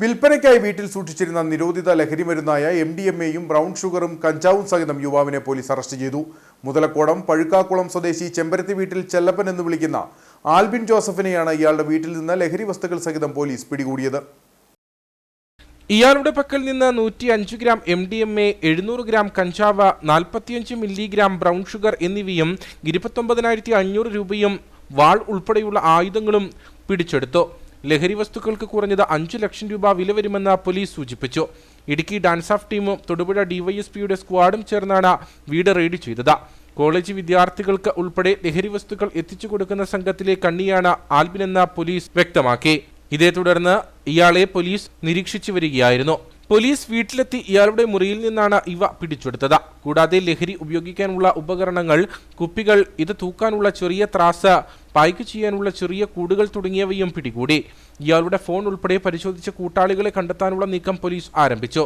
വിൽപ്പനയ്ക്കായി വീട്ടിൽ സൂക്ഷിച്ചിരുന്ന നിരോധിത ലഹരിമരുന്നായ എം ഡി എം എയും ബ്രൗൺ ഷുഗറും കഞ്ചാവും സഹിതം യുവാവിനെ പോലീസ് അറസ്റ്റ് ചെയ്തു. മുതലക്കോടം പഴുക്കാക്കുളം സ്വദേശി ചെമ്പരത്തി വീട്ടിൽ ചെല്ലപ്പൻ എന്ന് വിളിക്കുന്ന ആൽബിൻ ജോസഫിനെയാണ് ഇയാളുടെ വീട്ടിൽ നിന്ന് ലഹരി വസ്തുക്കൾ സഹിതം പോലീസ് പിടികൂടിയത്. ഇയാളുടെ പക്കൽ നിന്ന് നൂറ്റി അഞ്ച് gram M D M A എഴുന്നൂറ് ഗ്രാം കഞ്ചാവ് നാൽപ്പത്തിയഞ്ച് മില്ലിഗ്രാം ബ്രൗൺ ഷുഗർ എന്നിവയും ഇരുപത്തൊമ്പതിനായിരത്തി അഞ്ഞൂറ് രൂപയും വാൾ ഉൾപ്പെടെയുള്ള ആയുധങ്ങളും പിടിച്ചെടുത്തു. ലഹരി വസ്തുക്കൾക്ക് കുറഞ്ഞത് അഞ്ചു ലക്ഷം രൂപ വില വരുമെന്ന് പോലീസ് സൂചിപ്പിച്ചു. ഇടുക്കി ഡാൻസ് ഓഫ് ടീമും തൊടുപുഴ ഡിവൈഎസ്പിയുടെ സ്ക്വാഡും ചേർന്നാണ് വീട് റെയ്ഡ് ചെയ്തത്. കോളേജ് വിദ്യാർത്ഥികൾക്ക് ഉൾപ്പെടെ ലഹരി വസ്തുക്കൾ എത്തിച്ചു കൊടുക്കുന്ന സംഘത്തിലെ കണ്ണിയാണ് ആൽബിനെന്ന് പോലീസ് വ്യക്തമാക്കി. ഇതേ തുടർന്ന് ഇയാളെ പോലീസ് നിരീക്ഷിച്ചു വരികയായിരുന്നു. പോലീസ് വീട്ടിലെത്തി ഇയാളുടെ മുറിയിൽ നിന്നാണ് ഇവ പിടിച്ചെടുത്തത്. കൂടാതെ ലഹരി ഉപയോഗിക്കാനുള്ള ഉപകരണങ്ങൾ കുപ്പികൾ ഇത് തൂക്കാനുള്ള ചെറിയ ത്രാസ് പായ്ക്ക് ചെയ്യാനുള്ള ചെറിയ കൂടുകൾ തുടങ്ങിയവയും പിടികൂടി. ഇയാളുടെ ഫോൺ ഉൾപ്പെടെ പരിശോധിച്ച കൂട്ടാളികളെ കണ്ടെത്താനുള്ള നീക്കം പോലീസ് ആരംഭിച്ചു.